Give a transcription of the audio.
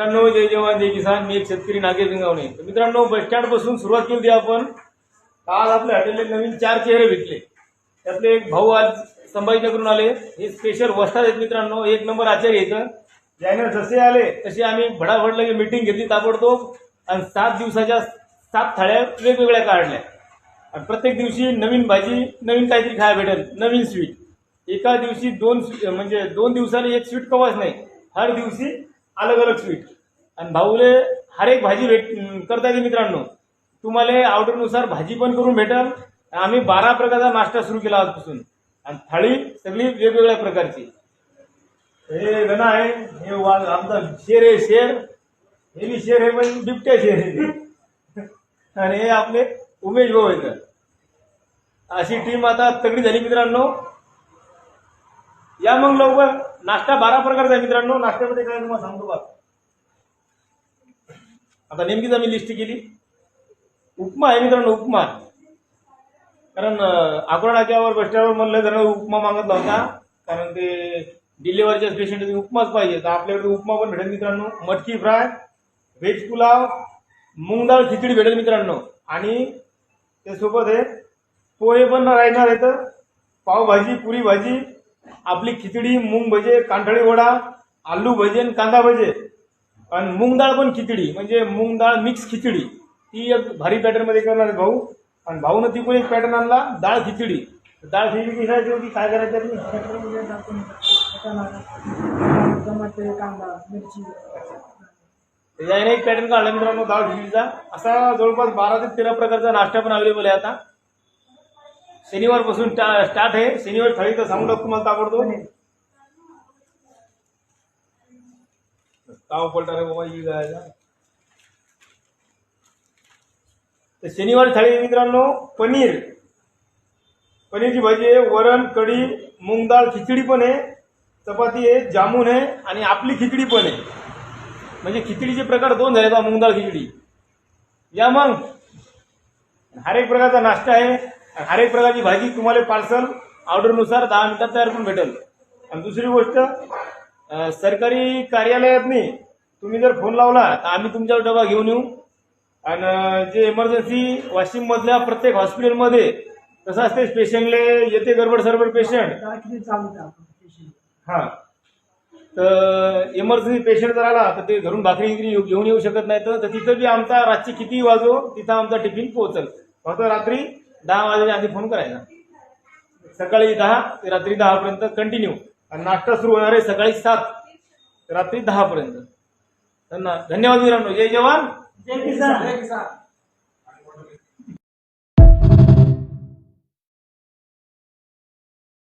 मित्रांनो जय जवान जय किसान. मी एक शेतकरी नागेश रिंगावणे तर मित्रांनो बस स्टँडपासून सुरुवात केली होती आपण. काल आपल्या हॉटेलला नवीन चार चेहरे भेटले. त्यातले एक भाऊ आज संभाजीनगरून आले. हे स्पेशल वस्ताद आहेत मित्रांनो. एक नंबर आचार्य इथं ज्याने जसे आले तसे आम्ही भडाभड लगे मीटिंग घेतली ताबडतोब. आणि सात दिवसाच्या सात थाळ्या वेगवेगळ्या काढल्या. आणि प्रत्येक दिवशी नवीन भाजी नवीन काहीतरी खायला भेटेल. नवीन स्वीट एका दिवशी दोन म्हणजे दोन दिवसाला एक स्वीट कवाच नाही. हर दिवशी अलग अलग स्वीट आणि भाऊले हर एक भाजी भेट करता येते मित्रांनो. तुम्हाला ऑर्डरनुसार भाजी पण करून भेटल. आम्ही बारा प्रकारचा नाश्ता सुरू केला आजपासून. आणि थाळी सगळी वेगवेगळ्या प्रकारची. हे गणा आहे हे वा- आमचा शेर आहे शेर. हे बी शेर आहे पण बिबट्या शेर आहे. आणि हे आपले उमेश भाऊ आहेत. अशी टीम आता तगडी झाली मित्रांनो. या मग लवकर. नाश्ता बारा प्रकारचा आहे मित्रांनो. नाश्त्यामध्ये काय तुम्हाला सांगतो बा आता नेमकीच आम्ही लिस्ट केली. उपमा आहे मित्रांनो उपमा. कारण अं, अकोला नाक्यावर म्हणलं जरा उपमा मागतला होता. कारण ते डिलिव्हरीच्या पेशंट उपमाच पाहिजे. तर आपल्याकडे उपमा पण भेटेल मित्रांनो. मटकी फ्राय व्हेज पुलाव मूग डाळ खिचडी भेटेल मित्रांनो. आणि त्यासोबत आहे पोहे पण राहणार आहेत. पावभाजी पुरी भाजी आपली खिचडी मूग भजे कांठळी वडा आलू भजे आणि कांदा भजे. आणि मूग डाळ पण खिचडी म्हणजे मूग डाळ मिक्स खिचडी. ती एक भारी पॅटर्नमध्ये करणार आहे भाऊ. आणि भाऊनं ती पण एक पॅटर्न आणला डाळ खिचडी. डाळ खिचडी कशाची होती काय करायचं कांदा मिरची त्याच्याने एक पॅटर्न काढला मित्रांनो डाळ खिचडीचा. असा जवळपास बारा ते तेरा प्रकारचा नाश्ता पण अवेलेबल आहे आता. शनिवारपासून स्टार्ट आहे. शनिवार थाळी तर सांगू टाकतो तुम्हाला ताबडतो काव पलटा रे बाबा ही गायला. तर शनिवार थाळी मित्रांनो पनीर. पनीरची भाजी आहे वरण कढी मूग डाळ खिचडी पण आहे. चपाती आहे जामून आहे आणि आपली खिचडी पण आहे. म्हणजे खिचडीचे प्रकार दोन झाले आता मूग डाळ खिचडी. या मग. हर एक प्रकारचा नाश्ता आहे. हर एक प्रकारची भाजी तुम्हाला पार्सल ऑर्डरनुसार दहा मिनिटात तयार करून भेटेल. आणि दुसरी गोष्ट सरकारी कार्यालयात तुम्ही जर फोन लावला तर आम्ही तुमच्यावर डबा घेऊन येऊ. आणि जे इमर्जन्सी वाशिममधल्या प्रत्येक हॉस्पिटलमध्ये कसं असते पेशंटले येते गडबड सरबड पेशंट हां. हा तर इमर्जन्सी पेशंट जर आला तर ते घरून भाकरी विक्री घेऊन येऊ शकत नाही तर तिथं बी आमचा रातची किती वाजो तिथं आमचा टिफिन पोहोचल. फक्त रात्री दहा वाजल्या आधी फोन करायचा. सकाळी दहा ते रात्री दहा पर्यंत कंटिन्यू आणि नाश्ता सुरू होणार आहे सकाळी सात रात्री दहा पर्यंत धन्यवाद मित्रांनो. जय जवान. जय किसान.